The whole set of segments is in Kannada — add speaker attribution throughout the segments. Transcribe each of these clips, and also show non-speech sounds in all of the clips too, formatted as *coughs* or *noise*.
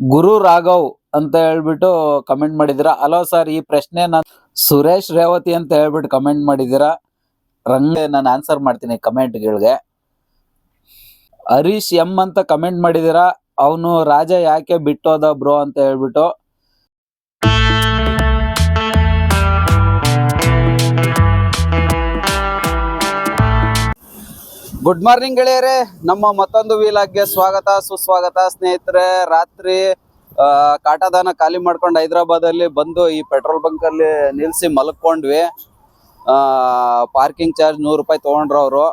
Speaker 1: ಗುರು ರಾಘವ್ ಅಂತ ಹೇಳ್ಬಿಟ್ಟು ಕಮೆಂಟ್ ಮಾಡಿದಿರಾ ಹಲೋ ಸರ್ ಈ ಪ್ರಶ್ನೆ ನಾನು ಸುರೇಶ್ ರೇವತಿ ಅಂತ ಹೇಳ್ಬಿಟ್ಟು ಕಮೆಂಟ್ ಮಾಡಿದ್ದೀರಾ? ರಂಗ, ನಾನು ಆನ್ಸರ್ ಮಾಡ್ತೀನಿ ಕಮೆಂಟ್ಗಳಿಗೆ ಹರೀಶ್ ಎಂ ಅಂತ ಕಮೆಂಟ್ ಮಾಡಿದ್ದೀರಾ? ಅವನು ರಾಜ ಯಾಕೆ ಬಿಟ್ಟೋದ ಬ್ರೋ ಅಂತ ಹೇಳ್ಬಿಟ್ಟು. ಗುಡ್ ಮಾರ್ನಿಂಗ್ ಗೆಳೆಯರೆ. ನಮ್ಮ ಮತ್ತೊಂದು ವೀಲಾಗ್ಗೆ ಸ್ವಾಗತ, ಸುಸ್ವಾಗತ ಸ್ನೇಹಿತರೆ. ರಾತ್ರಿ ಕಾಟಾದಾನ ಖಾಲಿ ಮಾಡ್ಕೊಂಡು ಹೈದರಾಬಾದ್ ಅಲ್ಲಿ ಬಂದು ಈ ಪೆಟ್ರೋಲ್ ಬಂಕ್ ಅಲ್ಲಿ ನಿಲ್ಸಿ ಮಲ್ಕೊಂಡ್ವಿ. ಪಾರ್ಕಿಂಗ್ ಚಾರ್ಜ್ ನೂರು ರೂಪಾಯಿ ತಗೊಂಡ್ರು ಅವರು.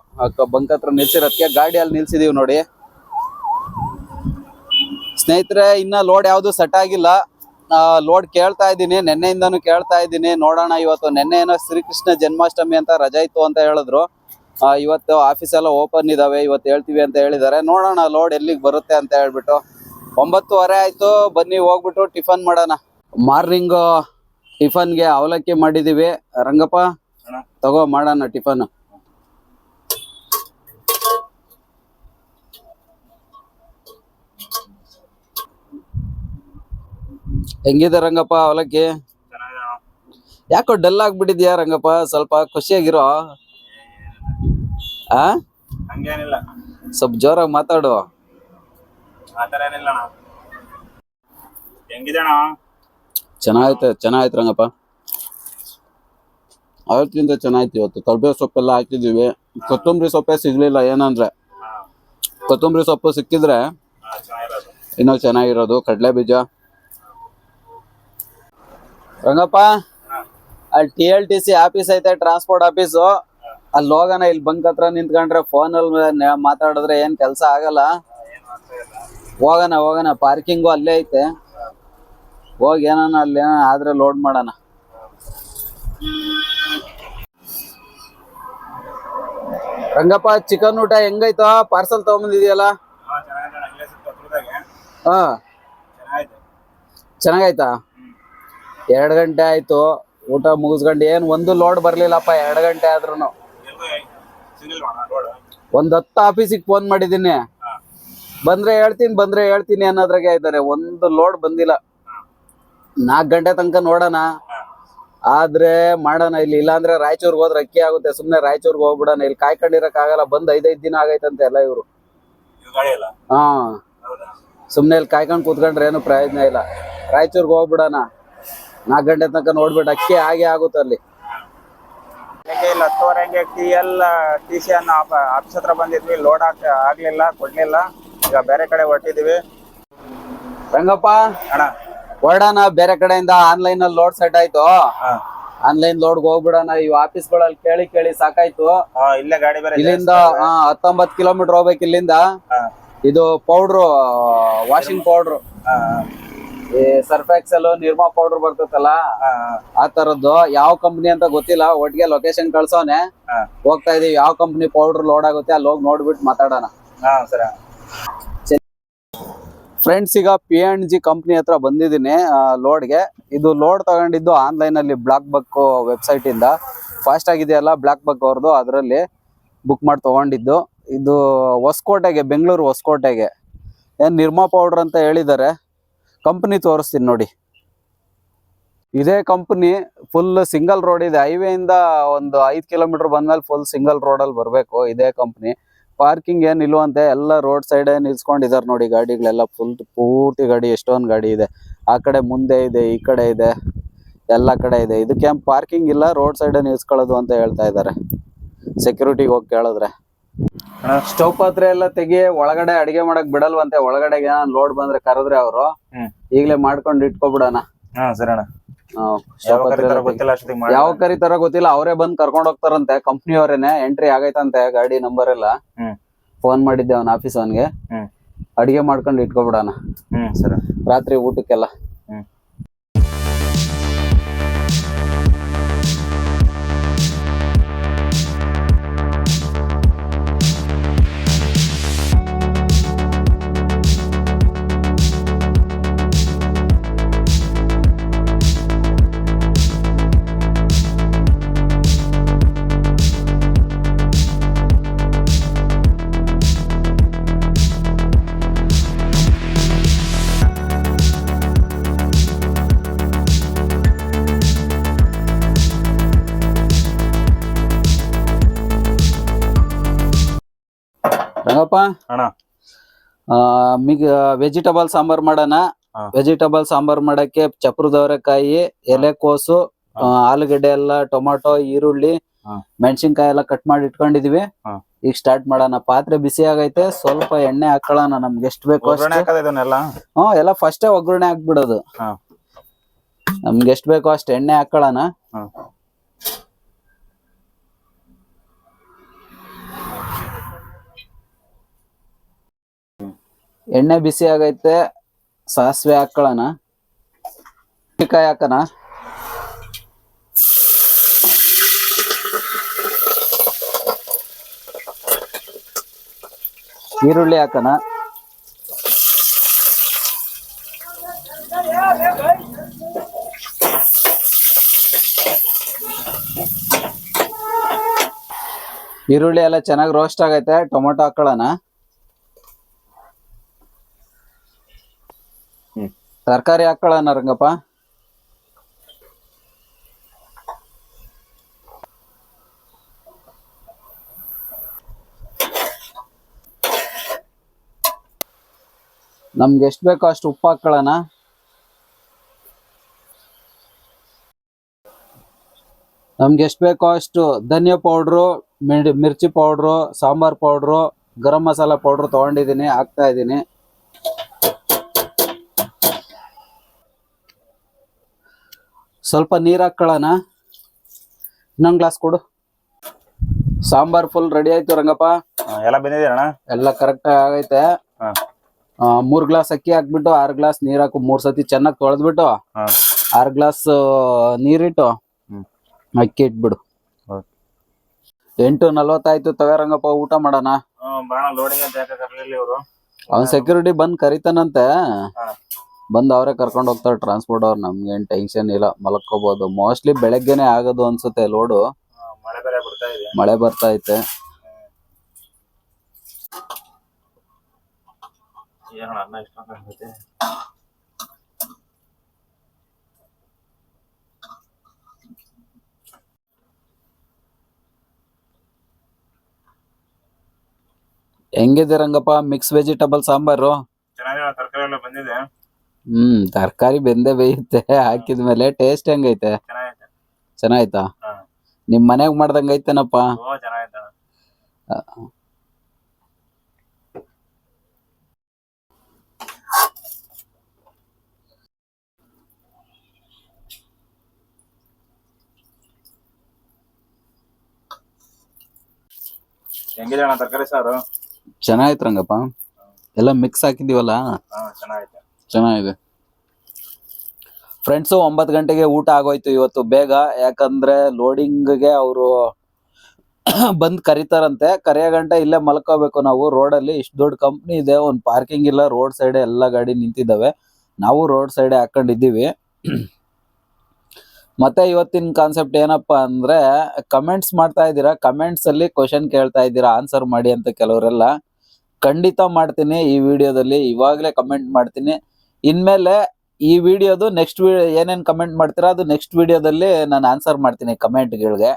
Speaker 1: ಬಂಕ್ ಹತ್ರ ನಿಲ್ಸಿರೋದಕ್ಕೆ ಗಾಡಿಯಲ್ಲಿ ನಿಲ್ಸಿದೀವಿ ನೋಡಿ. ಸ್ನೇಹಿತರೆ, ಇನ್ನ ಲೋಡ್ ಯಾವುದು ಸೆಟ್ ಆಗಿಲ್ಲ. ಲೋಡ್ ಕೇಳ್ತಾ ಇದ್ದೀನಿ. ನಿನ್ನೆಯಿಂದನೂ ಕೇಳ್ತಾ ಇದ್ದೀನಿ. ನೋಡೋಣ ಇವತ್ತು ನಿನ್ನೆ ಏನೋ ಶ್ರೀಕೃಷ್ಣ ಜನ್ಮಾಷ್ಟಮಿ ಅಂತ ರಜಾ ಇತ್ತು ಅಂತ ಹೇಳಿದ್ರು. ಇವತ್ತು ಆಫೀಸ್ ಎಲ್ಲ ಓಪನ್ ಇದಾವೆ ಇವತ್ತು ಹೇಳ್ತೀವಿ ಅಂತ ಹೇಳಿದ್ದಾರೆ. ನೋಡೋಣ ಲೋಡ್ ಎಲ್ಲಿಗೆ ಬರುತ್ತೆ ಅಂತ ಹೇಳ್ಬಿಟ್ಟು. ಒಂಬತ್ತುವರೆ ಆಯ್ತು ಬನ್ನಿ ಹೋಗ್ಬಿಟ್ಟು ಟಿಫನ್ ಮಾಡೋಣ. ಮಾರ್ನಿಂಗ್ ಟಿಫನ್ಗೆ ಅವಲಕ್ಕಿ ಮಾಡಿದೀವಿ. ರಂಗಪ್ಪ ತಗೋ ಮಾಡೋಣ ಟಿಫನ್. ಹೆಂಗಿದೆ ರಂಗಪ್ಪ ಅವಲಕ್ಕಿ? ಯಾಕೋ ಡಲ್ ಆಗ್ಬಿಟ್ಟಿದ್ಯಾ ರಂಗಪ್ಪ? ಸ್ವಲ್ಪ ಖುಷಿಯಾಗಿರೋ. ಆ?
Speaker 2: ಹಂಗೇನಿಲ್ಲ.
Speaker 1: ಸ್ವಲ್ಪ ಜೋರಾಗಿ ಮಾತಾಡು.
Speaker 2: ಆತರ ಏನಿಲ್ಲ ಅಣ್ಣ. ಹೆಂಗಿದೆ ಅಣ್ಣ
Speaker 1: ಚೆನ್ನಾಗೈತೆ ಚೆನ್ನಾಗೈತೆ ರಂಗಪ್ಪ. ಅವತ್ತಿಂದ ಚೆನ್ನಾಗಿತ್ತು ಇವತ್ತು. ಕರ್ಬೇವು ಸೊಪ್ಪೆಲ್ಲ ಹಾಕಿದ್ದೀವಿ. ಕೊತ್ತಂಬರಿ ಸೊಪ್ಪೆ ಸಿಗ್ಲಿಲ್ಲ ಏನಂದ್ರೆ. ಕೊತ್ತಂಬರಿ ಸೊಪ್ಪು ಸಿಕ್ಕಿದ್ರೆ
Speaker 2: ಹಾ ಚೆನ್ನಾಗಿರೋದು.
Speaker 1: ಇನ್ನೂ ಚೆನ್ನಾಗಿರೋದು. ಕಡಲೆ ಬೀಜ. ರಂಗಪ್ಪ ಅಲ್ಲಿ T L T C office ಐತೆ ಟ್ರಾನ್ಸ್ಪೋರ್ಟ್ ಆಫೀಸು ಅಲ್ಲಿ ಹೋಗೋಣ ಇಲ್ಲಿ ಬಂಕ್ ಹತ್ರ ನಿಂತ್ಕೊಂಡ್ರೆ ಅಲ್ಲಿ ಮಾತಾಡಿದ್ರೆ ಏನ್ ಕೆಲಸ ಆಗಲ್ಲ. ಹೋಗೋಣ ಹೋಗೋಣ ಪಾರ್ಕಿಂಗು ಅಲ್ಲೇ ಐತೆ. ಹೋಗಿ ಏನಾನ ಅಲ್ಲಿ ಏನಾನ ಆದ್ರೆ ಲೋಡ್ ಮಾಡೋಣ. ರಂಗಪ್ಪ ಚಿಕನ್ ಊಟ ಹೆಂಗೈತ? ಪಾರ್ಸಲ್ ತಗೊಂಬಂದಿದ್ಯಲ್ಲ?
Speaker 2: ಹಾ ಚೆನ್ನಾಗೈತಾ
Speaker 1: ಎರಡು ಗಂಟೆ ಆಯ್ತು. ಊಟ ಮುಗಿಸ್ಕೊಂಡು ಏನು ಒಂದು ಲೋಡ್ ಬರಲಿಲ್ಲಪ್ಪ ಎರಡು ಗಂಟೆ ಆದ್ರೂ ಒಂದ್ ಹತ್ತು ಆಫೀಸಿಗೆ ಫೋನ್ ಮಾಡಿದ್ದೀನಿ. ಬಂದ್ರೆ ಹೇಳ್ತೀನಿ ಬಂದ್ರೆ ಹೇಳ್ತೀನಿ ಅನ್ನೋದ್ರಾಗೆ ಇದ್ದಾರೆ. ಒಂದು ಲೋಡ್ ಬಂದಿಲ್ಲ.
Speaker 2: ನಾಕ್
Speaker 1: ನಾಲ್ಕು ಗಂಟೆ ತನಕ ನೋಡೋಣ. ಆದ್ರೆ ಮಾಡೋಣ ಇಲ್ಲಿ. ಇಲ್ಲಾಂದ್ರೆ ರಾಯಚೂರ್ಗೆ ಹೋದ್ರೆ ಅಕ್ಕಿ ಆಗುತ್ತೆ. ಸುಮ್ನೆ ರಾಯಚೂರ್ಗೆ ಹೋಗ್ಬಿಡೋಣ. ಇಲ್ಲಿ ಕಾಯ್ಕೊಂಡಿರಕ್ ಆಗಲ್ಲ ಬಂದ್ ಐದ್ ದಿನ ಆಗೈತಂತೆ ಎಲ್ಲ ಇವ್ರು. ಹಾ. ಸುಮ್ನೆ ಇಲ್ಲಿ ಕಾಯ್ಕೊಂಡ್ ಕೂತ್ಕೊಂಡ್ರೆ ಏನು ಪ್ರಯೋಜನ ಇಲ್ಲ. ರಾಯಚೂರ್ಗೆ ಹೋಗ್ಬಿಡೋಣ. ನಾಲ್ಕು ಗಂಟೆ ತನಕ ನೋಡ್ಬಿಟ್ಟು ಅಕ್ಕಿ ಹಾಗೆ ಆಗುತ್ತೆ ಅಲ್ಲಿ.
Speaker 2: ಬೆಳಗ್ಗೆ ಇಲ್ಲಿ ಹತ್ತುವರೆ ಹಂಗೆ ಟಿ ಎಲ್ಲ ಟಿ ಸಿ ಅನ್ನ ಆಫೀಸ್ ಹತ್ರ ಬಂದಿದ್ವಿ ಲೋಡ್ ಹಾಕ ಆಗ್ಲಿಲ್ಲ ಕೊಡ್ಲಿಲ್ಲ. ಈಗ ಬೇರೆ ಕಡೆ ಹೊಟ್ಟಿದೀವಿ
Speaker 1: ರಂಗಪ್ಪ
Speaker 2: ಅಣ್ಣ.
Speaker 1: ಹೊರಡೋಣ ಬೇರೆ ಕಡೆಯಿಂದ ಆನ್ಲೈನ್ ಅಲ್ಲಿ ಲೋಡ್ ಸೆಟ್ ಆಯ್ತು. ಆನ್ಲೈನ್ ಲೋಡ್ ಹೋಗ್ಬಿಡೋಣ ಈ ಆಫೀಸ್ಗಳಲ್ಲಿ ಕೇಳಿ ಕೇಳಿ ಸಾಕಾಯ್ತು.
Speaker 2: ಇಲ್ಲೇ ಗಾಡಿ ಬೇರೆ
Speaker 1: ಇಲ್ಲಿಂದ ಆ, ಹತ್ತೊಂಬತ್ತು ಕಿಲೋಮೀಟರ್ ಹೋಗ್ಬೇಕು ಇಲ್ಲಿಂದ. ಇದು ಪೌಡ್ರು ವಾಷಿಂಗ್ ಪೌಡ್ರು
Speaker 2: ಹಾ
Speaker 1: ಈ ಸರ್ಫ್ ಎಕ್ಸೆಲ್ ನಿರ್ಮಾ ಪೌಡರ್ ಬರ್ತೈತಲ್ಲ? ಆ ತರದ್ದು ಯಾವ ಕಂಪ್ನಿ ಅಂತ ಗೊತ್ತಿಲ್ಲ ಒಟ್ಟಿಗೆ ಲೊಕೇಶನ್ ಕಳ್ಸೋನೆ. ಹೋಗ್ತಾ ಇದೀವಿ ಯಾವ ಕಂಪ್ನಿ ಪೌಡರ್ ಲೋಡ್ ಆಗುತ್ತೆ ಅಲ್ಲಿ ಹೋಗಿ ನೋಡ್ಬಿಟ್ಟು ಮಾತಾಡೋಣ. ಫ್ರೆಂಡ್ಸ್ ಈಗ ಪಿ ಅಂಡ್ ಜಿ ಕಂಪ್ನಿ ಹತ್ರ ಬಂದಿದ್ದೀನಿ ಲೋಡ್ಗೆ ಇದು ಲೋಡ್ ತಗೊಂಡಿದ್ದು ಆನ್ಲೈನ್ ಅಲ್ಲಿ ಬ್ಲಾಕ್ ಬಕ್ ವೆಬ್ಸೈಟ್ ಇಂದ. ಫಾಸ್ಟ್ ಆಗಿದೆಯಲ್ಲ ಬ್ಲಾಕ್ ಬಕ್ ಅವ್ರದ್ದು ಅದರಲ್ಲಿ ಬುಕ್ ಮಾಡಿ ತಗೊಂಡಿದ್ದು. ಇದು ಹೊಸಕೋಟೆಗೆ ಬೆಂಗಳೂರು ಹೊಸಕೋಟೆಗೆ. ಏನ್ ನಿರ್ಮಾ ಪೌಡರ್ ಅಂತ ಹೇಳಿದ್ದಾರೆ. ಕಂಪ್ನಿ ತೋರಿಸ್ತೀನಿ ನೋಡಿ. ಇದೇ ಕಂಪ್ನಿ ಫುಲ್ ಸಿಂಗಲ್ ರೋಡ್ ಇದೆ. ಹೈವೇಯಿಂದ ಒಂದು ಐದು ಕಿಲೋಮೀಟರ್ ಬಂದ್ಮೇಲೆ ಫುಲ್ ಸಿಂಗಲ್ ರೋಡಲ್ಲಿ ಬರಬೇಕು ಇದೇ ಕಂಪ್ನಿ. ಪಾರ್ಕಿಂಗ್ ಏನ್ ಇಲ್ವಂತೆ, ಎಲ್ಲ ರೋಡ್ ಸೈಡ್ ನಿಲ್ಸ್ಕೊಂಡಿದ್ದಾರೆ ನೋಡಿ ಗಾಡಿಗಳೆಲ್ಲ. ಫುಲ್ ಪೂರ್ತಿ ಗಾಡಿ, ಎಷ್ಟೊಂದು ಗಾಡಿ ಇದೆ. ಆ ಕಡೆ ಮುಂದೆ ಇದೆ, ಈ ಕಡೆ ಇದೆ, ಎಲ್ಲ ಕಡೆ ಇದೆ. ಇದಕ್ಕೆ ಪಾರ್ಕಿಂಗ್ ಇಲ್ಲ ರೋಡ್ ಸೈಡ್ ನಿಲ್ಸ್ಕೊಳ್ಳೋದು ಅಂತ ಹೇಳ್ತಾ ಇದ್ದಾರೆ. ಸೆಕ್ಯೂರಿಟಿಗೆ ಹೋಗಿ ಕೇಳಿದ್ರೆ. ಸ್ಟವ್ ಪಾತ್ರೆ ಎಲ್ಲ ತೆಗಿ ಒಳಗಡೆ ಅಡಿಗೆ ಮಾಡಕ್ ಬಿಡಲ್ವಂತೆ. ಒಳಗಡೆ ಲೋಡ್ ಬಂದ್ರೆ ಕರೆದ್ರೆ ಅವರು. ಈಗ್ಲೇ ಮಾಡ್ಕೊಂಡು ಇಟ್ಕೊಬಿಡೋಣ.
Speaker 2: ಹಾ ಸರಿ ಅಣ್ಣ. ಯಾವ ಕರೀತಾರೋ. ಗೊತ್ತಿಲ್ಲ
Speaker 1: ಅವರೇ ಬಂದ್ ಕರ್ಕೊಂಡ್ ಹೋಗ್ತಾರಂತೆ. ಕಂಪ್ನಿ ಅವರೇನೆ. ಎಂಟ್ರಿ ಆಗೈತಂತೆ ಗಾಡಿ ನಂಬರ್ ಎಲ್ಲ. ಫೋನ್ ಮಾಡಿದ್ದೆ ಅವ್ನ ಆಫೀಸ್ ಅವನ್ಗೆ. ಅಡಿಗೆ ಮಾಡ್ಕೊಂಡು ಇಟ್ಕೊಬಿಡೋಣ. ರಾತ್ರಿ ಊಟಕ್ಕೆಲ್ಲ.
Speaker 2: ಅಣ್ಣ.
Speaker 1: ಮಿಗ್ ವೆಜಿಟಬಲ್ ಸಾಂಬಾರ್ ಮಾಡೋಣ. ವೆಜಿಟೇಬಲ್ ಸಾಂಬಾರ್ ಮಾಡಕ್ಕೆ ಚಪ್ರದವರೆಕಾಯಿ ಎಲೆಕೋಸು ಆಲೂಗಡ್ಡೆ ಎಲ್ಲ ಟೊಮಾಟೊ ಈರುಳ್ಳಿ. ಮೆಣಸಿನ್ಕಾಯಿ ಎಲ್ಲ ಕಟ್ ಮಾಡಿ ಇಟ್ಕೊಂಡಿದೀವಿ. ಈಗ ಸ್ಟಾರ್ಟ್ ಮಾಡೋಣ. ಪಾತ್ರೆ ಬಿಸಿ ಆಗೈತೆ. ಸ್ವಲ್ಪ ಎಣ್ಣೆ ಹಾಕೊಳ್ಳೋಣ. ನಮ್ಗೆ ಎಷ್ಟು ಬೇಕು ಹ್ಮ್ ಎಲ್ಲ ಫಸ್ಟೇ ಒಗ್ಗರಣೆ ಹಾಕ್ಬಿಡೋದು. ನಮ್ಗೆ ಎಷ್ಟು ಬೇಕೋ ಅಷ್ಟು ಎಣ್ಣೆ ಹಾಕೊಳ್ಳೋಣ. ಎಣ್ಣೆ ಬಿಸಿ ಆಗೈತೆ, ಸಾಸಿವೆ ಹಾಕೊಳ್ಳೋಣ. ಕಾಯಿ ಹಾಕೋಣ. ಈರುಳ್ಳಿ ಹಾಕೋಣ. ಈರುಳ್ಳಿ ಎಲ್ಲ ಚೆನ್ನಾಗಿ ರೋಸ್ಟ್ ಆಗೈತೆ, ಟೊಮೊಟೊ ಹಾಕೊಳ್ಳೋಣ. ತರಕಾರಿ ಹಾಕೊಳ್ಳೋಣ ರಂಗಪ್ಪ ನಮ್ಗೆ ಎಷ್ಟು ಬೇಕೋ ಅಷ್ಟು ಉಪ್ಪು ಹಾಕೊಳ್ಳೋಣ ನಮ್ಗೆ ಎಷ್ಟು ಬೇಕೋ ಅಷ್ಟು ಧನಿಯಾ ಪೌಡ್ರು ಮಿರ್ಚಿ powder, sambar powder, garam masala powder ತೊಗೊಂಡಿದ್ದೀನಿ, ಹಾಕ್ತಾ ಇದ್ದೀನಿ. ಸ್ವಲ್ಪ ನೀರು ಹಾಕೊಳ್ಳೋಣ ಇನ್ನೊಂದು ಗ್ಲಾಸ್ ಕೊಡು. ಸಾಂಬಾರ್ ಫುಲ್ ರೆಡಿ ಆಯ್ತು ರಂಗಪ್ಪ.
Speaker 2: ಎಲ್ಲ ಬಂದಿದೆ ಅಣ್ಣ?
Speaker 1: ಎಲ್ಲ ಕರೆಕ್ಟ್ ಆಗೈತೆ. ಮೂರ್ ಗ್ಲಾಸ್ ಅಕ್ಕಿ ಹಾಕ್ಬಿಟ್ಟು ಆರ್ ಗ್ಲಾಸ್ ನೀರ್ ಹಾಕು ಮೂರ್ ಸತಿ ಚೆನ್ನಾಗಿ ತೊಳೆದ್ಬಿಟ್ಟು. ಆರ್ ಗ್ಲಾಸ್ ನೀರಿಟ್ಟು. ಅಕ್ಕಿ ಇಟ್ಬಿಡು. ಎಂಟು ನಲ್ವತ್ತಾಯ್ತು ತಗೋರಂಗಪ್ಪ ಊಟ ಮಾಡೋಣ. ಅವ್ನ್ ಸೆಕ್ಯೂರಿಟಿ ಬಂದ್ ಕರಿತಾನಂತೆ. ಬಂದ್ ಅವರೇ ಕರ್ಕೊಂಡು ಹೋಗ್ತಾರೆ ಟ್ರಾನ್ಸ್ಪೋರ್ಟ್ ಅವ್ರು ನಮ್ಗೇನ್ ಟೆನ್ಷನ್ ಇಲ್ಲ ಮಲ್ಕೋಬಹುದು ಮೋಸ್ಟ್ಲಿ ಬೆಳಗ್ಗೆನೆ ಆಗೋದು ಅನ್ಸುತ್ತೆ ಲೋಡು
Speaker 2: ಮಳೆ ಬೇರೆ ಬರ್ತಾ ಇದೆ.
Speaker 1: ಮಳೆ ಬರ್ತಾ ಐತೆ. ಹೆಂಗಿದೆ ರಂಗಪ್ಪ ಮಿಕ್ಸ್ ವೆಜಿಟೇಬಲ್ ಸಾಂಬಾರು?
Speaker 2: ಚೆನ್ನಾಗಿ ತರಕಾರಿ ಎಲ್ಲ ಬಂದಿದೆ.
Speaker 1: ಹ್ಮ್ ತರಕಾರಿ ಬೆಂದೆ ಬೇಯುತ್ತೆ. ಹಾಕಿದ್ಮೇಲೆ ಟೇಸ್ಟ್ ಹೆಂಗೈತೆ?
Speaker 2: ಚೆನ್ನಾಗೈತೆ.
Speaker 1: ಚೆನ್ನಾಯ್ತಾ. ನಿಮ್ ಮನೆಗ್ ಮಾಡ್ದಂಗ ಐತೆನಪ್ಪ?
Speaker 2: ಹೆಂಗಿದೆ ಅಣ್ಣ ತರಕಾರಿ ಸಾರು?
Speaker 1: ಚೆನ್ನಾಗಿತ್ತು ರಂಗಪ್ಪ. ಎಲ್ಲ ಮಿಕ್ಸ್ ಹಾಕಿದೀವಲ್ಲ
Speaker 2: ಹಾ ಚೆನ್ನಾಗೈತೆ.
Speaker 1: ಚೆನ್ನಾಗಿದೆ. ಫ್ರೆಂಡ್ಸು ಒಂಬತ್ತು ಗಂಟೆಗೆ ಊಟ ಆಗೋಯ್ತು ಇವತ್ತು ಬೇಗ. ಯಾಕಂದ್ರೆ ಲೋಡಿಂಗ್ಗೆ ಅವರು *coughs* ಬಂದು ಕರಿತಾರಂತೆ. ಕರೆಯೋ ಗಂಟೆ ಇಲ್ಲೇ ಮಲ್ಕೋಬೇಕು ನಾವು. ರೋಡಲ್ಲಿ ಇಷ್ಟು ದೊಡ್ಡ ಕಂಪ್ನಿ ಇದೆ. ಒಂದು ಪಾರ್ಕಿಂಗ್ ಇಲ್ಲ. ರೋಡ್ ಸೈಡೆ ಎಲ್ಲ ಗಾಡಿ ನಿಂತಿದ್ದಾವೆ. ನಾವು ರೋಡ್ ಸೈಡೆ ಹಾಕೊಂಡಿದ್ದೀವಿ. *coughs* ಮತ್ತೆ ಇವತ್ತಿನ ಕಾನ್ಸೆಪ್ಟ್ ಏನಪ್ಪಾ ಅಂದ್ರೆ ಕಮೆಂಟ್ಸ್ ಮಾಡ್ತಾ ಇದ್ದೀರಾ? ಕಮೆಂಟ್ಸಲ್ಲಿ ಕ್ವಶನ್ ಕೇಳ್ತಾ ಇದ್ದೀರಾ? ಆನ್ಸರ್ ಮಾಡಿ ಅಂತ ಕೆಲವರೆಲ್ಲ. ಖಂಡಿತ ಮಾಡ್ತೀನಿ ಈ ವಿಡಿಯೋದಲ್ಲಿ ಇವಾಗಲೇ ಕಮೆಂಟ್ ಮಾಡ್ತೀನಿ. ಇನ್ಮೇಲೆ ಈ ವಿಡಿಯೋದು ನೆಕ್ಸ್ಟ್ ಏನೇನ್ ಕಮೆಂಟ್ ಮಾಡ್ತೀರಾ ಅದು ನೆಕ್ಸ್ಟ್ ವಿಡಿಯೋದಲ್ಲಿ ನಾನು ಆನ್ಸರ್ ಮಾಡ್ತೀನಿ ಕಮೆಂಟ್ಗಳಿಗೆ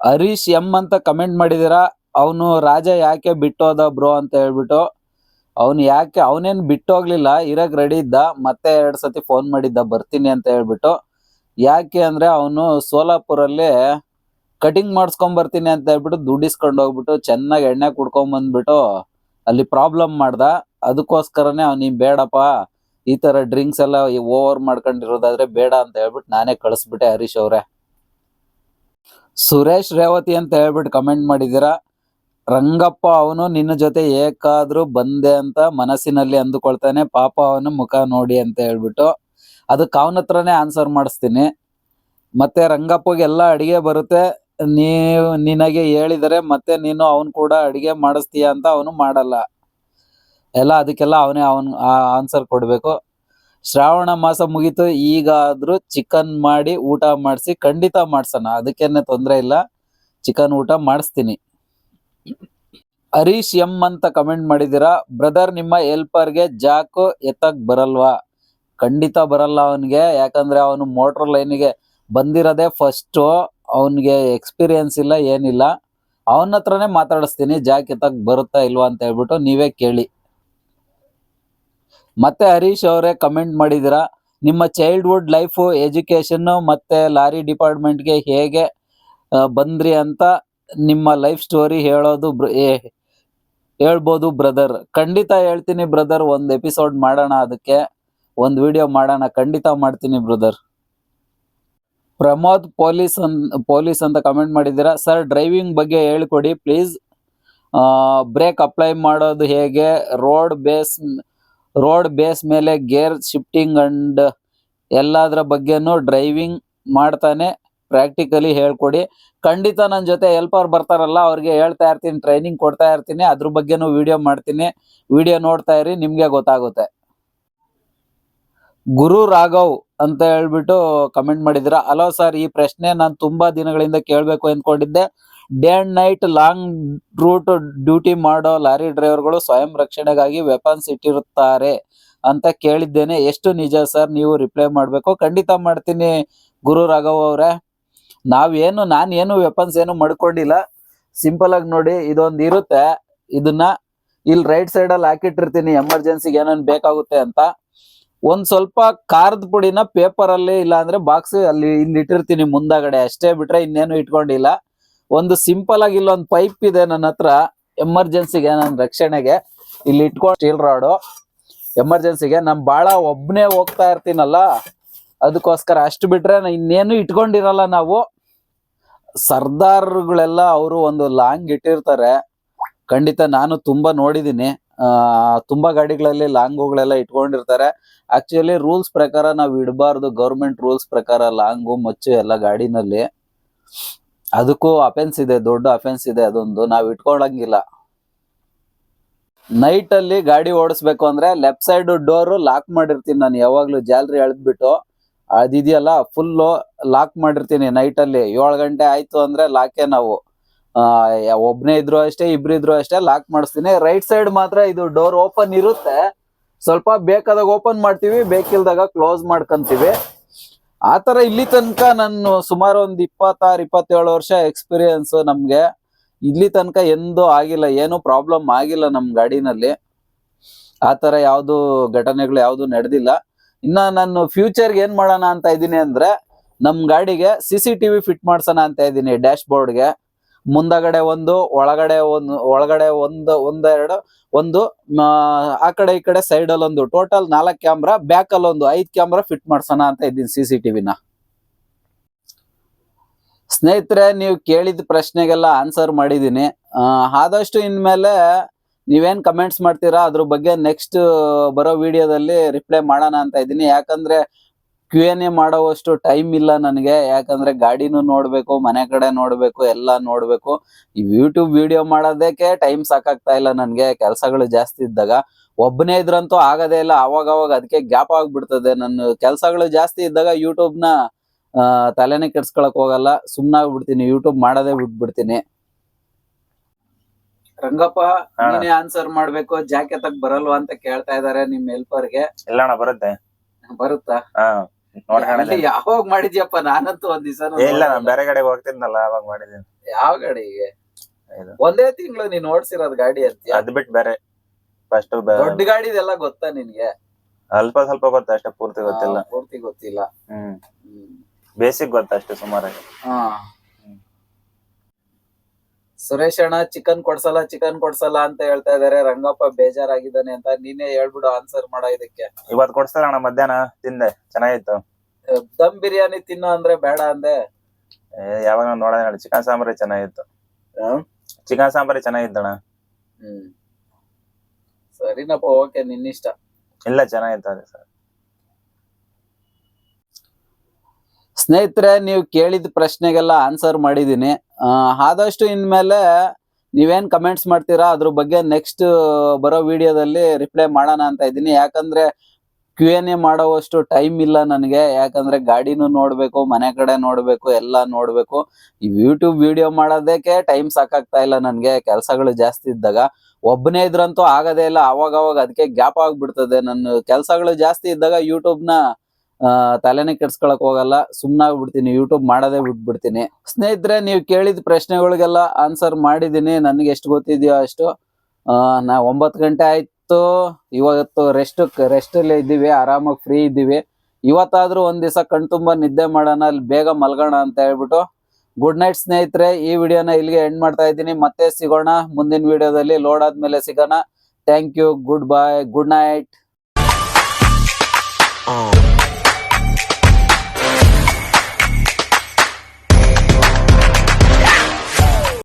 Speaker 1: ಹರೀಶ್ ಎಂ ಅಂತ ಕಮೆಂಟ್ ಮಾಡಿದ್ದೀರಾ ಅವನು ರಾಜ ಯಾಕೆ ಬಿಟ್ಟೋದ ಬ್ರೋ ಅಂತ ಹೇಳ್ಬಿಟ್ಟು, ಅವನು ಯಾಕೆ, ಅವನೇನು ಬಿಟ್ಟೋಗ್ಲಿಲ್ಲ, ಇರಕ್ ರೆಡಿ ಇದ್ದ, ಮತ್ತೆ ಎರಡು ಸತಿ ಫೋನ್ ಮಾಡಿದ್ದ, ಬರ್ತೀನಿ ಅಂತ ಹೇಳ್ಬಿಟ್ಟು, ಯಾಕೆ ಅಂದ್ರೆ ಅವನು ಸೋಲಾಪುರಲ್ಲಿ ಕಟಿಂಗ್ ಮಾಡಿಸ್ಕೊಂಡ್ ಬರ್ತೀನಿ ಅಂತ ಹೇಳ್ಬಿಟ್ಟು ದುಡ್ಡಿಸ್ಕೊಂಡು ಹೋಗ್ಬಿಟ್ಟು ಚೆನ್ನಾಗಿ ಎಣ್ಣೆ ಕುಡ್ಕೊಂಡ್ ಬಂದ್ಬಿಟ್ಟು ಅಲ್ಲಿ ಪ್ರಾಬ್ಲಮ್ ಮಾಡ್ದ. ಅದಕ್ಕೋಸ್ಕರನೇ ನೀನು ಬೇಡಪ್ಪ ಈ ತರ ಡ್ರಿಂಕ್ಸ್ ಎಲ್ಲ ಓವರ್ ಮಾಡ್ಕೊಂಡಿರೋದಾದ್ರೆ ಬೇಡ ಅಂತ ಹೇಳ್ಬಿಟ್ಟು ನಾನೇ ಕಳಿಸ್ಬಿಟ್ಟೆ ಹರೀಶ್ ಅವ್ರೆ. ಸುರೇಶ್ ರೇವತಿ ಅಂತ ಹೇಳ್ಬಿಟ್ಟು ಕಮೆಂಟ್ ಮಾಡಿದ್ದೀರಾ? ರಂಗಪ್ಪ ಅವನು ನಿನ್ನ ಜೊತೆ ಏಕಾದ್ರೂ ಬಂದೆ ಅಂತ ಮನಸ್ಸಿನಲ್ಲಿ ಅಂದುಕೊಳ್ತಾನೆ, ಪಾಪ ಅವನ ಮುಖ ನೋಡಿ ಅಂತ ಹೇಳ್ಬಿಟ್ಟು. ಅದಕ್ಕೆ ಅವನ ಹತ್ರನೇ ಆನ್ಸರ್ ಮಾಡಿಸ್ತೀನಿ. ಮತ್ತೆ ರಂಗಪ್ಪಗೆಲ್ಲ ಅಡಿಗೆ ಬರುತ್ತೆ, ನೀವು ನಿನಗೆ ಹೇಳಿದರೆ ಮತ್ತೆ ನೀನು ಅವನು ಕೂಡ ಅಡಿಗೆ ಮಾಡಿಸ್ತೀಯ ಅಂತ ಅವನು ಮಾಡಲ್ಲ. ಎಲ್ಲ ಅದಕ್ಕೆಲ್ಲ ಅವನೇ ಅವನ್ ಆನ್ಸರ್ ಕೊಡಬೇಕು. ಶ್ರಾವಣ ಮಾಸ ಮುಗೀತು, ಈಗಾದ್ರೂ ಚಿಕನ್ ಮಾಡಿ ಊಟ ಮಾಡಿಸಿ ಖಂಡಿತ ಮಾಡ್ಸೋಣ, ಅದಕ್ಕೇನೆ ತೊಂದರೆ ಇಲ್ಲ. ಚಿಕನ್ ಊಟ ಮಾಡಿಸ್ತೀನಿ. ಹರೀಶ್ ಎಂ ಅಂತ ಕಮೆಂಟ್ ಮಾಡಿದ್ದೀರಾ? ಬ್ರದರ್ ನಿಮ್ಮ ಹೆಲ್ಪರ್ಗೆ ಜಾಕು ಎತ್ತಕ್ ಬರಲ್ವಾ? ಖಂಡಿತ ಬರಲ್ಲ ಅವನಿಗೆ, ಯಾಕಂದ್ರೆ ಅವನು ಮೋಟ್ರ್ ಲೈನಿಗೆ ಬಂದಿರೋದೇ ಫಸ್ಟು ಅವನಿಗೆ ಎಕ್ಸ್ಪೀರಿಯನ್ಸ್ ಇಲ್ಲ, ಏನಿಲ್ಲ. ಅವನ ಹತ್ರನೇ ಮಾತಾಡಿಸ್ತೀನಿ, ಜಾಕ್ ಎತ್ತಕ್ ಬರುತ್ತಾ ಇಲ್ವಾ ಅಂತ ಹೇಳ್ಬಿಟ್ಟು ನೀವೇ ಕೇಳಿ. ಮತ್ತೆ ಹರೀಶ್ ಅವರೇ ಕಮೆಂಟ್ ಮಾಡಿದಿರಾ ನಿಮ್ಮ ಚೈಲ್ಡ್ಹುಡ್ ಲೈಫು ಎಜುಕೇಶನ್ ಮತ್ತೆ ಲಾರಿ ಡಿಪಾರ್ಟ್ಮೆಂಟ್ಗೆ ಹೇಗೆ ಬಂದ್ರಿ ಅಂತ ನಿಮ್ಮ ಲೈಫ್ ಸ್ಟೋರಿ ಹೇಳೋದು ಹೇಳ್ಬೋದು ಬ್ರದರ್ ಖಂಡಿತ ಹೇಳ್ತೀನಿ ಬ್ರದರ್ ಒಂದು ಎಪಿಸೋಡ್ ಮಾಡೋಣ ಅದಕ್ಕೆ. ಒಂದು ವಿಡಿಯೋ ಮಾಡೋಣ, ಖಂಡಿತ ಮಾಡ್ತೀನಿ ಬ್ರದರ್ ಪ್ರಮೋದ್ ಪೊಲೀಸ್ ಅನ್, ಪೊಲೀಸ್ ಅಂತ ಕಮೆಂಟ್ ಮಾಡಿದ್ದೀರಾ? ಸರ್ ಡ್ರೈವಿಂಗ್ ಬಗ್ಗೆ ಹೇಳ್ಕೊಡಿ ಪ್ಲೀಸ್ ಬ್ರೇಕ್ ಅಪ್ಲೈ ಮಾಡೋದು ಹೇಗೆ? ರೋಡ್ ಬೇಸ್ ರೋಡ್ ಬೇಸ್ ಮೇಲೆ ಗೇರ್ ಶಿಫ್ಟಿಂಗ್ ಅಂಡ್ ಎಲ್ಲದರ ಬಗ್ಗೆನೂ ಡ್ರೈವಿಂಗ್ ಮಾಡ್ತಾನೆ. ಪ್ರಾಕ್ಟಿಕಲಿ ಹೇಳ್ಕೊಡಿ. ಖಂಡಿತ ನನ್ನ ಜೊತೆ ಹೆಲ್ಪರ್ ಬರ್ತಾರಲ್ಲ, ಅವ್ರಿಗೆ ಹೇಳ್ತಾ ಇರ್ತೀನಿ, ಟ್ರೈನಿಂಗ್ ಕೊಡ್ತಾ ಇರ್ತೀನಿ, ಅದ್ರ ಬಗ್ಗೆನೂ ವಿಡಿಯೋ ಮಾಡ್ತೀನಿ. ವಿಡಿಯೋ ನೋಡ್ತಾ ಇರಿ, ನಿಮ್ಗೆ ಗೊತ್ತಾಗುತ್ತೆ. ಗುರು ರಾಘವ್ ಅಂತ ಹೇಳ್ಬಿಟ್ಟು ಕಮೆಂಟ್ ಮಾಡಿದಿರ ಅಲೋ ಸರ್, ಈ ಪ್ರಶ್ನೆ ನಾನು ತುಂಬಾ ದಿನಗಳಿಂದ ಕೇಳಬೇಕು ಅಂದ್ಕೊಂಡಿದ್ದೆ. Day and night long route duty ಮಾಡೋ ಲಾರಿ ಡ್ರೈವರ್ಗಳು ಸ್ವಯಂ ರಕ್ಷಣೆಗಾಗಿ ವೆಪನ್ಸ್ ಇಟ್ಟಿರುತ್ತಾರೆ ಅಂತ ಕೇಳಿದ್ದೇನೆ. ಎಷ್ಟು ನಿಜ ಸರ್? ನೀವು ರಿಪ್ಲೈ ಮಾಡಬೇಕು. ಖಂಡಿತ ಮಾಡ್ತೀನಿ ಗುರು ರಾಘವ್ ಅವರೇ. ನಾವೇನು ನಾನು ಏನು ವೆಪನ್ಸ್ ಏನು ಮಾಡ್ಕೊಂಡಿಲ್ಲ. ಸಿಂಪಲ್ ಆಗಿ ನೋಡಿ, ಇದೊಂದು ಇರುತ್ತೆ. ಇದನ್ನ ಇಲ್ಲಿ ರೈಟ್ ಸೈಡ್ ಅಲ್ಲಿ ಹಾಕಿಟ್ಟಿರ್ತೀನಿ. ಎಮರ್ಜೆನ್ಸಿಗೆ ಏನೇನು ಬೇಕಾಗುತ್ತೆ ಅಂತ. ಒಂದ್ ಸ್ವಲ್ಪ ಖಾರದ ಪುಡಿನ ಪೇಪರ್ ಅಲ್ಲಿ ಇಲ್ಲ ಅಂದ್ರೆ ಬಾಕ್ಸ್ ಅಲ್ಲಿ ಇಲ್ಲಿ ಇಟ್ಟಿರ್ತೀನಿ ಮುಂದಾಗಡೆ. ಅಷ್ಟೇ ಬಿಟ್ರೆ ಇನ್ನೇನು ಇಟ್ಕೊಂಡಿಲ್ಲ. ಒಂದು ಸಿಂಪಲ್ ಆಗಿ ಇಲ್ಲೊಂದು ಪೈಪ್ ಇದೆ ನನ್ನ ಹತ್ರ. ಎಮರ್ಜೆನ್ಸಿಗೆ ನನ್ನ ರಕ್ಷಣೆಗೆ. ಇಲ್ಲಿ ಇಟ್ಕೊಂಡು ಸ್ಟೀಲ್ ರಾಡು ಎಮರ್ಜೆನ್ಸಿಗೆ ನಮ್ ಬಾಳ ಒಬ್ನೇ ಹೋಗ್ತಾ ಇರ್ತೀನಲ್ಲ, ಅದಕ್ಕೋಸ್ಕರ ಅಷ್ಟು ಬಿಟ್ರೆ ಇನ್ನೇನು ಇಟ್ಕೊಂಡಿರಲ್ಲ ನಾವು. ಸರ್ದಾರ್ಗಳೆಲ್ಲ ಅವರು ಒಂದು ಲಾಂಗ್ ಇಟ್ಟಿರ್ತಾರೆ. ಖಂಡಿತ ನಾನು ತುಂಬಾ ನೋಡಿದೀನಿ. ಆ, ತುಂಬಾ ಗಾಡಿಗಳಲ್ಲಿ ಲಾಂಗುಗಳೆಲ್ಲ ಇಟ್ಕೊಂಡಿರ್ತಾರೆ. ಆಕ್ಚುಲಿ ರೂಲ್ಸ್ ಪ್ರಕಾರ ನಾವು ಇಡಬಾರ್ದು. ಗೌರ್ಮೆಂಟ್ ರೂಲ್ಸ್ ಪ್ರಕಾರ ಲಾಂಗು, ಮಚ್ಚು ಎಲ್ಲ ಗಾಡಿನಲ್ಲಿ. ಅದಕ್ಕೂ ಅಫೆನ್ಸ್ ಇದೆ, ದೊಡ್ಡ ಅಫೆನ್ಸ್ ಇದೆ ಅದೊಂದು. ನಾವು ಇಟ್ಕೊಳಂಗಿಲ್ಲ. ನೈಟ್ ಅಲ್ಲಿ ಗಾಡಿ ಓಡಿಸ್ಬೇಕು ಅಂದ್ರೆ ಲೆಫ್ಟ್ ಸೈಡ್ ಡೋರ್ ಲಾಕ್ ಮಾಡಿರ್ತೀನಿ ನಾನು. ಯಾವಾಗ್ಲೂ ಜಾಲ್ರಿ ಎಳೆದ್ಬಿಟ್ಟು ಅದಿದೆಯಲ್ಲ ಫುಲ್ ಲಾಕ್ ಮಾಡಿರ್ತೀನಿ ನೈಟ್ ಅಲ್ಲಿ. ಏಳು ಗಂಟೆ ಆಯ್ತು ಅಂದ್ರೆ ಲಾಕೆ ನಾವು. ಒಬ್ನೇ ಇದ್ರು ಅಷ್ಟೇ, ಇಬ್ರು ಇದ್ರು ಅಷ್ಟೇ ಲಾಕ್ ಮಾಡಿಸ್ತೀನಿ. ರೈಟ್ ಸೈಡ್ ಮಾತ್ರ ಇದು ಡೋರ್ ಓಪನ್ ಇರುತ್ತೆ. ಸ್ವಲ್ಪ ಬೇಕಾದಾಗ ಓಪನ್ ಮಾಡ್ತೀವಿ, ಬೇಕಿಲ್ದಾಗ ಕ್ಲೋಸ್ ಮಾಡ್ಕೊಂತೀವಿ. ಆ ತರ ಇಲ್ಲಿ ತನಕ ನಾನು ಸುಮಾರು ಒಂದ್ ಇಪ್ಪತ್ತಾರು, ಇಪ್ಪತ್ತೇಳು ವರ್ಷ ಎಕ್ಸ್ಪೀರಿಯನ್ಸ್ ನಮ್ಗೆ. ಇಲ್ಲಿ ತನಕ ಎಂದೂ ಆಗಿಲ್ಲ, ಏನು ಪ್ರಾಬ್ಲಮ್ ಆಗಿಲ್ಲ ನಮ್ ಗಾಡಿನಲ್ಲಿ. ಆ ತರ ಯಾವ್ದು ಘಟನೆಗಳು ಯಾವ್ದು ನಡೆದಿಲ್ಲ. ಇನ್ನ ನಾನು ಫ್ಯೂಚರ್ಗೆ ಏನ್ ಮಾಡೋಣ ಅಂತ ಇದೀನಿ ಅಂದ್ರೆ, ನಮ್ ಗಾಡಿಗೆ ಸಿ ಸಿ ಟಿವಿ ಫಿಟ್ ಮಾಡ್ಸೋಣ ಅಂತ ಇದ್ದೀನಿ ಡ್ಯಾಶ್ ಬೋರ್ಡ್ಗೆ ಮುಂದಗಡೆ ಒಂದು, ಒಳಗಡೆ ಒಂದು ಒಳಗಡೆ ಒಂದು, ಒಂದೆರಡು, ಒಂದು, ಆ ಕಡೆ ಈ ಕಡೆ ಸೈಡ್ ಅಲ್ಲಿ ಒಂದು. ಟೋಟಲ್ ನಾಲ್ಕು ಕ್ಯಾಮ್ರಾ ಬ್ಯಾಕ್ ಅಲ್ಲಿ ಒಂದು. ಐದ್ ಕ್ಯಾಮ್ರಾ ಫಿಟ್ ಮಾಡ್ಸೋಣ ಅಂತ ಇದ್ದೀನಿ ಸಿ ಸಿ ಟಿವಿನ ಸ್ನೇಹಿತರೆ, ನೀವು ಕೇಳಿದ ಪ್ರಶ್ನೆಗೆಲ್ಲ ಆನ್ಸರ್ ಮಾಡಿದ್ದೀನಿ. ಆದಷ್ಟು ಇನ್ಮೇಲೆ ನೀವೇನ್ ಕಮೆಂಟ್ಸ್ ಮಾಡ್ತೀರಾ? ಅದ್ರ ಬಗ್ಗೆ ನೆಕ್ಸ್ಟ್ ಬರೋ ವಿಡಿಯೋದಲ್ಲಿ ರಿಪ್ಲೈ ಮಾಡೋಣ ಅಂತ ಇದ್ದೀನಿ. ಯಾಕಂದ್ರೆ ಕ್ಯೂ ಎನ್ ಎ ಮಾಡೋವಷ್ಟು ಟೈಮ್ ಇಲ್ಲ ನನಗೆ. ಯಾಕಂದ್ರೆ ಗಾಡಿನೂ ನೋಡ್ಬೇಕು ಮನೆ ಕಡೆ ನೋಡ್ಬೇಕು ಎಲ್ಲ ನೋಡ್ಬೇಕು. ಈ ಯೂಟ್ಯೂಬ್ ವಿಡಿಯೋ ಮಾಡೋದಕ್ಕೆ ಟೈಮ್ ಸಾಕಾಗ್ತಾ ಇಲ್ಲ ನನ್ಗೆ. ಕೆಲಸಗಳು ಜಾಸ್ತಿ ಇದ್ದಾಗ. ಒಬ್ಬನೇ ಇದ್ರಂತೂ ಆಗದೇ ಇಲ್ಲ. ಅವಾಗ ಅವಾಗ ಅದಕ್ಕೆ ಗ್ಯಾಪ್ ಆಗ್ಬಿಡ್ತದೆ. ನನ್ನ ಕೆಲಸಗಳು ಜಾಸ್ತಿ ಇದ್ದಾಗ ಯೂಟ್ಯೂಬ್ನ ಆ, ತಲೆನೇ ಕೆಡ್ಸ್ಕೊಳಕ್ ಹೋಗಲ್ಲ. ಸುಮ್ನಾಗ್ಬಿಡ್ತೀನಿ. ಯೂಟ್ಯೂಬ್ ಮಾಡೋದೇ ಬಿಟ್ಬಿಡ್ತೀನಿ. ರಂಗಪ್ಪ ನೀನೇ ಆನ್ಸರ್ ಮಾಡ್ಬೇಕು. ಜಾಕೆತಕ್ ಬರಲ್ವಾ ಅಂತ ಕೇಳ್ತಾ ಇದಾರೆ ನಿಮ್ ಹೆಲ್ಪರ್ಗೆ
Speaker 2: ಇಲ್ಲ ಅಣ್ಣ ಬರುತ್ತೆ.
Speaker 1: ಬರುತ್ತಾ? ಅಲ್ಲಿ ಯಾವಾಗ ಮಾಡಿದ್ಯಪ್ಪ? ನಾನಂತೂ ಒಂದ್ ದಿವಸ
Speaker 2: ಇಲ್ಲ ನಾನು ಬೇರೆ ಕಡೆಗೆ ಹೋಗ್ತಿದ್ನಲ್ಲ ಅವಾಗ ಮಾಡಿದ್ದೀನಿ.
Speaker 1: ಯಾವ ಗಾಡಿಗೆ. ಒಂದೇ ತಿಂಗಳು ನೀನ್ ಓಡ್ಸಿರೋದ್ ಗಾಡಿ ಅಂತ
Speaker 2: ಅದ್ ಬಿಟ್ಟು ಬೇರೆ. ಫಸ್ಟ್
Speaker 1: ದೊಡ್ಡ ಗಾಡಿದೆಲ್ಲ ಗೊತ್ತಾ ನಿನ್ಗೆ?
Speaker 2: ಅಲ್ಪ ಸ್ವಲ್ಪ ಗೊತ್ತ ಅಷ್ಟೇ ಪೂರ್ತಿ ಗೊತ್ತಿಲ್ಲ.
Speaker 1: ಪೂರ್ತಿ ಗೊತ್ತಿಲ್ಲ.
Speaker 2: ಹ್ಮ್.
Speaker 1: ಹ್ಮ್.
Speaker 2: ಬೇಸಿಕ್ ಗೊತ್ತ ಅಷ್ಟೇ ಸುಮಾರಾಗಿ.
Speaker 1: ಹಾ. ಸುರೇಶ್ ಅಣ್ಣ ಚಿಕನ್ ಕೊಡ್ಸಲ್ಲ ಚಿಕನ್ ಕೊಡ್ಸಲ್ಲ ಅಂತ ಹೇಳ್ತಾ ಇದಾರೆ. ರಂಗಪ್ಪ ಬೇಜಾರಾಗಿದ್ದಾನೆ ಅಂತ ನೀನೇ ಹೇಳ್ಬಿಡು ಆನ್ಸರ್ ಮಾಡ ಇದಕ್ಕೆ.
Speaker 2: ಇವತ್ ಕೊಡ್ಸಲ್ಲ ಅಣ್ಣ ಮಧ್ಯಾಹ್ನ ತಿಂದೆ ಚೆನ್ನಾಗಿತ್ತು.
Speaker 1: ದಮ್ ಬಿರಿಯಾನಿ ತಿನ್ನೋ ಅಂದ್ರೆ ಬೇಡ ಅಂದೆ.
Speaker 2: ಏ, ಯಾವಾಗ ನೋಡೋಣ ನೋಡಿ ಚಿಕನ್ ಸಾಂಬಾರಿ ಚೆನ್ನಾಗಿತ್ತು. ಚಿಕನ್ ಸಾಂಬಾರಿ ಚೆನ್ನಾಗಿತ್ತು ಅಣ್ಣ.
Speaker 1: ಹ್ಮ್. ಸರಿನಪ್ಪ ಓಕೆ ನಿನ್ನಿಷ್ಟ.
Speaker 2: ಇಲ್ಲ ಚೆನ್ನಾಗಿತ್ತು ಅದೇ ಸರ್.
Speaker 1: ಸ್ನೇಹಿತರೆ, ನೀವು ಕೇಳಿದ ಪ್ರಶ್ನೆಗೆಲ್ಲ ಆನ್ಸರ್ ಮಾಡಿದ್ದೀನಿ. ಆದಷ್ಟು ಇನ್ಮೇಲೆ ನೀವೇನು ಕಮೆಂಟ್ಸ್ ಮಾಡ್ತೀರಾ, ಅದ್ರ ಬಗ್ಗೆ ನೆಕ್ಸ್ಟ್ ಬರೋ ವಿಡಿಯೋದಲ್ಲಿ ರಿಪ್ಲೈ ಮಾಡೋಣ ಅಂತ ಇದ್ದೀನಿ. ಯಾಕಂದ್ರೆ ಕ್ಯೂ ಎನ್ ಎ ಮಾಡೋವಷ್ಟು ಟೈಮ್ ಇಲ್ಲ ನನಗೆ. ಯಾಕಂದ್ರೆ ಗಾಡಿನೂ ನೋಡಬೇಕು, ಮನೆ ಕಡೆ ನೋಡಬೇಕು, ಎಲ್ಲ ನೋಡಬೇಕು. ಈ ಯೂಟ್ಯೂಬ್ ವಿಡಿಯೋ ಮಾಡೋದಕ್ಕೆ ಟೈಮ್ ಸಾಕಾಗ್ತಾ ಇಲ್ಲ ನನಗೆ. ಕೆಲಸಗಳು ಜಾಸ್ತಿ ಇದ್ದಾಗ. ಒಬ್ಬನೇ ಇದ್ರಂತೂ ಆಗೋದೇ ಇಲ್ಲ. ಅವಾಗ ಅದಕ್ಕೆ ಗ್ಯಾಪ್ ಆಗಿಬಿಡ್ತದೆ. ನನ್ನ ಕೆಲಸಗಳು ಜಾಸ್ತಿ ಇದ್ದಾಗ ಯೂಟ್ಯೂಬ್ನ ತಲೆನೇ ಕೆಡ್ಸ್ಕೊಳಕ್ ಹೋಗಲ್ಲ, ಸುಮ್ನಾಗ್ ಬಿಡ್ತೀನಿ ಯೂಟ್ಯೂಬ್ ಮಾಡೋದೇ ಬಿಟ್ಬಿಡ್ತೀನಿ. ಸ್ನೇಹಿತರೆ, ನೀವು ಕೇಳಿದ ಪ್ರಶ್ನೆಗಳಿಗೆಲ್ಲ ಆನ್ಸರ್ ಮಾಡಿದ್ದೀನಿ. ನನಗೆ ಎಷ್ಟು ಗೊತ್ತಿದೆಯೋ ಅಷ್ಟು. ನಾ ಒಂಬತ್ತು ಗಂಟೆ ಆಯಿತು. ಇವತ್ತು ರೆಸ್ಟ್ ರೆಸ್ಟ್ ಅಲ್ಲೇ ಇದ್ದೀವಿ, ಆರಾಮಾಗಿ ಫ್ರೀ ಇದ್ದೀವಿ. ಇವತ್ತಾದರೂ ಒಂದು ದಿವಸ ಕಣ್ ತುಂಬಾ ನಿದ್ದೆ ಮಾಡೋಣ, ಅಲ್ಲಿ ಬೇಗ ಮಲ್ಗೋಣ ಅಂತ ಹೇಳ್ಬಿಟ್ಟು. ಗುಡ್ ನೈಟ್ ಸ್ನೇಹಿತರೆ, ಈ ವಿಡಿಯೋನ ಇಲ್ಲಿಗೆ ಎಂಡ್ ಮಾಡ್ತಾ ಇದ್ದೀನಿ. ಮತ್ತೆ ಸಿಗೋಣ ಮುಂದಿನ ವಿಡಿಯೋದಲ್ಲಿ. ಲೋಡ್ ಆದ್ಮೇಲೆ ಸಿಗೋಣ. Thank you good bye good night.